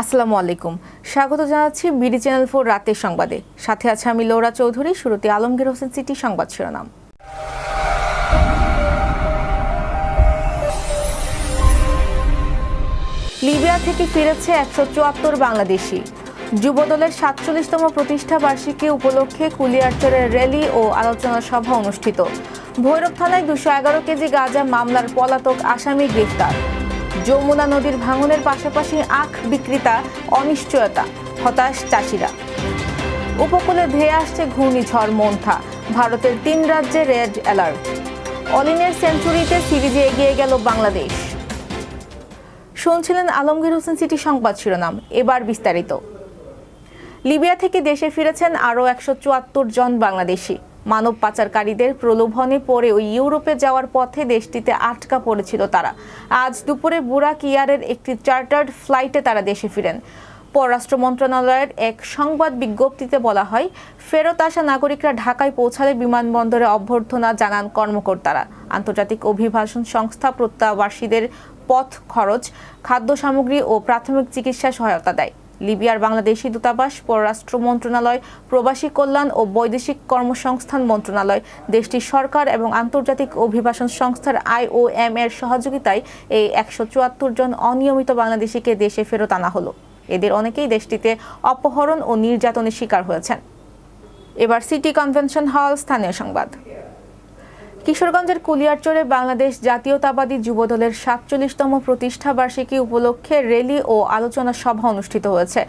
আসসালামু আলাইকুম। স্বাগত জানাচ্ছি বিডি চ্যানেল ফোর রাতের সংবাদে। সাথে আছে আমি লৌরা চৌধুরী, শুরুতে আলমগীর হোসেন সিটি সংবাদ শিরোনাম। লিবিয়া থেকে ফিরেছে একশো চুয়াত্তর বাংলাদেশি। যুবদলের সাতচল্লিশতম প্রতিষ্ঠা বার্ষিকী উপলক্ষে কুলিয়ারচরের র্যালি ও আলোচনা সভা অনুষ্ঠিত। ভৈরব থানায় দুশো এগারো কেজি গাঁজা মামলার পলাতক আসামি গ্রেফতার। যমুনা নদীর ভাঙনের পাশাপাশি আখ বিক্রেতা অনিশ্চয়তা, হতাশ চাষিরা। উপকূলে ধেয়ে আসছে ঘূর্ণিঝড় মন্থা, ভারতের তিন রাজ্যে রেড অ্যালার্ট। অলিনের সেঞ্চুরিতে সিরিজে এগিয়ে গেল বাংলাদেশ। শুনছিলেন আলমগীর হোসেন সিটি সংবাদ শিরোনাম, এবার বিস্তারিত। লিবিয়া থেকে দেশে ফিরেছেন আরও একশো চুয়াত্তর জন বাংলাদেশি। মানব পাচারকারীদের প্রলোভনে পড়ে ওই ইউরোপে যাওয়ার পথে দেশটিতে আটকা পড়েছিল তারা। আজ দুপুরে বুরাক ইয়ারের একটি চার্টার্ড ফ্লাইটে তারা দেশে ফিরেন। পররাষ্ট্র মন্ত্রণালয়ের এক সংবাদ বিজ্ঞপ্তিতে বলা হয়, ফেরত আসা নাগরিকরা ঢাকায় পৌঁছালে বিমানবন্দরে অভ্যর্থনা জানান কর্মকর্তারা। আন্তর্জাতিক অভিবাসন সংস্থা প্রত্যাবাসীদের পথ খরচ, খাদ্য সামগ্রী ও প্রাথমিক চিকিৎসা সহায়তা দেয়। লিবিয়ার বাংলাদেশি দূতাবাস, পররাষ্ট্র মন্ত্রণালয়, প্রবাসী কল্যাণ ও বৈদেশিক কর্মসংস্থান মন্ত্রণালয়, দেশটির সরকার এবং আন্তর্জাতিক অভিবাসন সংস্থার আইওএম এর সহযোগিতায় এই একশো চুয়াত্তর জন অনিয়মিত বাংলাদেশিকে দেশে ফেরত আনা হলো। এদের অনেকেই দেশটিতে অপহরণ ও নির্যাতনের শিকার হয়েছেন। এবার সিটি কনভেনশন হল স্থানীয় সংবাদ। কিশোরগঞ্জের কুলিয়ারচরে বাংলাদেশ জাতীয়তাবাদী যুবদলের সাতচল্লিশতম প্রতিষ্ঠা বার্ষিকী উপলক্ষে র্যালি ও আলোচনা সভা অনুষ্ঠিত হয়েছে।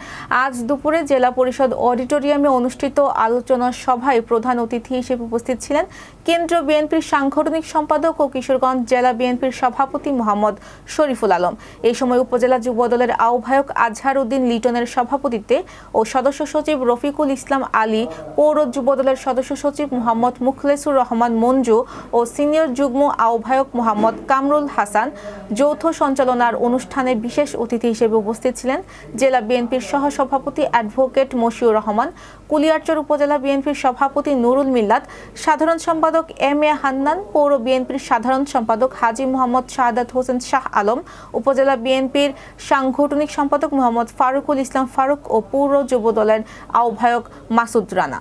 আজ দুপুরে জেলা পরিষদ অডিটোরিয়ামে অনুষ্ঠিত আলোচনা সভায় প্রধান অতিথি হিসেবে উপস্থিত ছিলেন কেন্দ্রীয় বিএনপির সাংগঠনিক সম্পাদক ও কিশোরগঞ্জ জেলা বিএনপির সভাপতি মোহাম্মদ শরীফুল আলম। এই সময় উপজেলা যুবদলের আহ্বায়ক আজহার উদ্দিন লিটনের সভাপতিত্বে ও সদস্য সচিব রফিকুল ইসলাম আলী, পৌর যুবদলের সদস্য সচিব মোহাম্মদ মুখলেসুর রহমান মঞ্জু ও সিনিয়র যুগ্ম আহ্বায়ক মোহাম্মদ কামরুল হাসান যৌথ সঞ্চালনার অনুষ্ঠানে বিশেষ অতিথি হিসেবে উপস্থিত ছিলেন জেলা বিএনপির সহসভাপতি অ্যাডভোকেট মশিউর রহমান, কুলিয়ারচর উপজেলা বিএনপির সভাপতি নুরুল মিল্লাত, সাধারণ সম্পাদক এম এ হান্নান, পৌর বিএনপির সাধারণ সম্পাদক হাজি মোহাম্মদ শাহাদাত হোসেন শাহ আলম, উপজেলা বিএনপির সাংগঠনিক সম্পাদক মোহাম্মদ ফারুকুল ইসলাম ফারুক ও পৌর যুবদলের আহ্বায়ক মাসুদ রানা।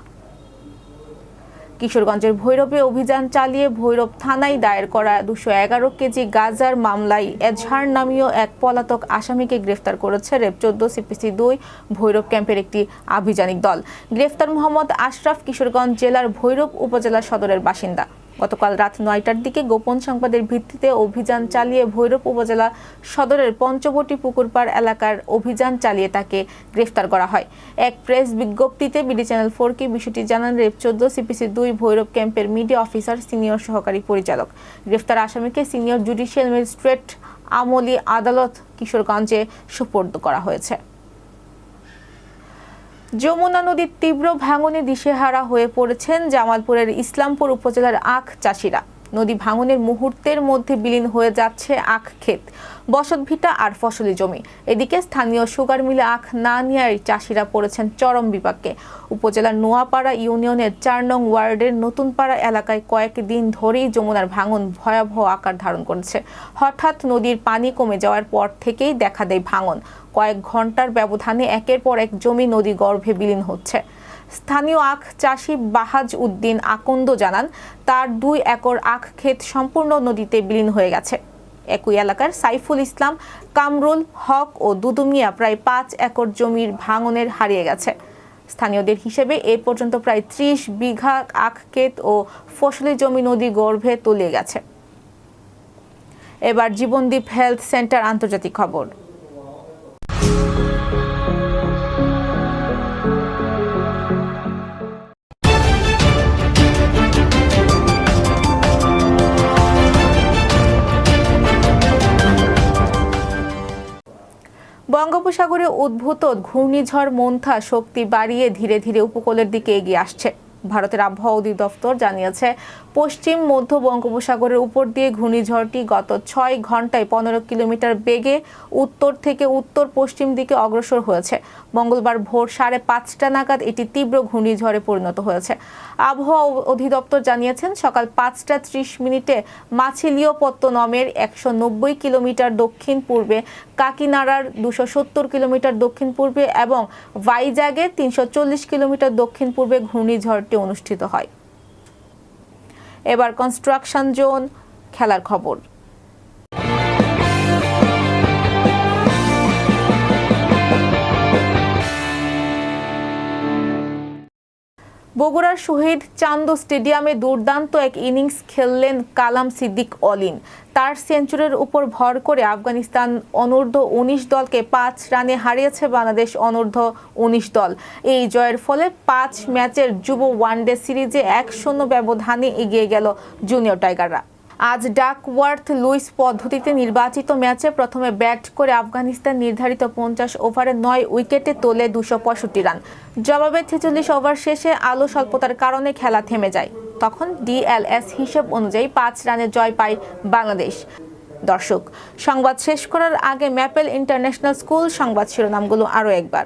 কিশোরগঞ্জের ভৈরবে অভিযান চালিয়ে ভৈরব থানায় দায়ের করা দুশো এগারো কেজি গাজার মামলায় এজহার নামীয় এক পলাতক আসামিকে গ্রেফতার করেছে রেপ চোদ্দ সিপিসি দুই ভৈরব ক্যাম্পের একটি আভিযানিক দল। গ্রেফতার মোহাম্মদ আশরাফ কিশোরগঞ্জ জেলার ভৈরব উপজেলা সদরের বাসিন্দা। গতকাল রাত নয়টার দিকে গোপন সংবাদের ভিত্তিতে অভিযান চালিয়ে ভৈরব উপজেলা সদরের পঞ্চবটি পুকুরপাড় এলাকার অভিযান চালিয়ে তাকে গ্রেফতার করা হয়। এক প্রেস বিজ্ঞপ্তিতে বিডি চ্যানেল ফোরকে বিষয়টি জানান, রেপ চোদ্দ সিপিসি দুই ভৈরব ক্যাম্পের মিডিয়া অফিসার, সিনিয়র সহকারী পরিচালক। গ্রেফতার আসামিকে সিনিয়র জুডিশিয়াল ম্যাজিস্ট্রেট আমলি আদালত কিশোরগঞ্জে সুপর্দ করা হয়েছে। যমুনা নদীর তীব্র ভাঙনে দিশেহারা হয়ে পড়েছেন জামালপুরের ইসলামপুর উপজেলার আখ চাষিরা। নদী ভাঙনের মুহূর্তের মধ্যে বিলীন হয়ে যাচ্ছে আখ ক্ষেত। বসতভিটা আর ফসলি জমি। এদিকে স্থানীয় সুগার মিলে আখ না নেওয়ায় চাষিরা পড়েছেন চরম বিপাকে। উপজেলার নোয়াপাড়া ইউনিয়নের চার নং ওয়ার্ডের নতুনপাড়া এলাকায় কয়েক দিন ধরেই যমুনার ভাঙন ভয়াবহ আকার ধারণ করেছে। হঠাৎ নদীর পানি কমে যাওয়ার পর থেকেই দেখা দেয় ভাঙন। কয়েক ঘণ্টার ব্যবধানে একের পর এক জমি নদী গর্ভে বিলীন হচ্ছে। স্থানীয় আখ চাষি বাহাজ উদ্দিন আকন্দ জানান, তার দুই একর আখ ক্ষেত সম্পূর্ণ নদীতে বিলীন হয়ে গেছে। একই এলাকার সাইফুল ইসলাম, কামরুল, হক ও দুদুমিয়া প্রায় পাঁচ একর জমির ভাঙনের হারিয়ে গেছে। স্থানীয়দের হিসেবে এ পর্যন্ত প্রায় ত্রিশ বিঘা আখ ক্ষেত ও ফসলি জমি নদী গর্ভে তলিয়ে গেছে। এবার জীবনদ্বীপ হেলথ সেন্টার আন্তর্জাতিক খবর। বঙ্গোপসাগরে উদ্ভূত ঘূর্ণিঝড় মন্থা শক্তি বাড়িয়ে ধীরে ধীরে উপকূলের দিকে এগিয়ে আসছে। ভারতের আবহাওয়া অধিদপ্তর জানিয়েছে, পশ্চিম, মধ্য বঙ্গোপসাগরের উপর দিয়ে ঘূর্ণিঝড়টি গত ছয় ঘন্টায় পনেরো কিলোমিটার বেগে উত্তর থেকে উত্তর পশ্চিম দিকে অগ্রসর হয়েছে। মঙ্গলবার ভোর সাড়ে পাঁচটা নাগাদ এটি তীব্র ঘূর্ণিঝড়ে পরিণত হয়েছে। আবহাওয়া অধিদপ্তর জানিয়েছেন, সকাল পাঁচটা ত্রিশ মিনিটে মাছিলিওপত্তনমের একশো নব্বই কিলোমিটার দক্ষিণ পূর্বে, কাকিনাড়ার দুশো সত্তর কিলোমিটার দক্ষিণ পূর্বে এবং ভাইজাগের তিনশো চল্লিশ কিলোমিটার দক্ষিণ পূর্বে ঘূর্ণিঝড়টি অনুষ্ঠিত হয়। এবার কনস্ট্রাকশন জোন খেলার খবর। বগুড়ার শহীদ চান্দ স্টেডিয়ামে দুর্দান্ত এক ইনিংস খেললেন কালাম সিদ্দিক অলিন। তার সেঞ্চুরির উপর ভর করে আফগানিস্তান অনূর্ধ্ব উনিশ দলকে পাঁচ রানে হারিয়েছে বাংলাদেশ অনূর্ধ্ব উনিশ দল। এই জয়ের ফলে পাঁচ ম্যাচের যুব ওয়ানডে সিরিজে এক শূন্য ব্যবধানে এগিয়ে গেল জুনিয়র টাইগাররা। আজ ডাকওয়ার্থ লুইস পদ্ধতিতে নির্বাচিত ম্যাচে প্রথমে ব্যাট করে আফগানিস্তান নির্ধারিত পঞ্চাশ ওভারে নয় উইকেটে তোলে দুশো পঁয়ষট্টি রান। জবাবে ছেচল্লিশ ওভার শেষে আলো স্বল্পতার কারণে খেলা থেমে যায়। তখন ডিএলএস হিসেব অনুযায়ী পাঁচ রানে জয় পায় বাংলাদেশ। দর্শক, সংবাদ শেষ করার আগে ম্যাপেল ইন্টারন্যাশনাল স্কুল সংবাদ শিরোনামগুলো আরও একবার।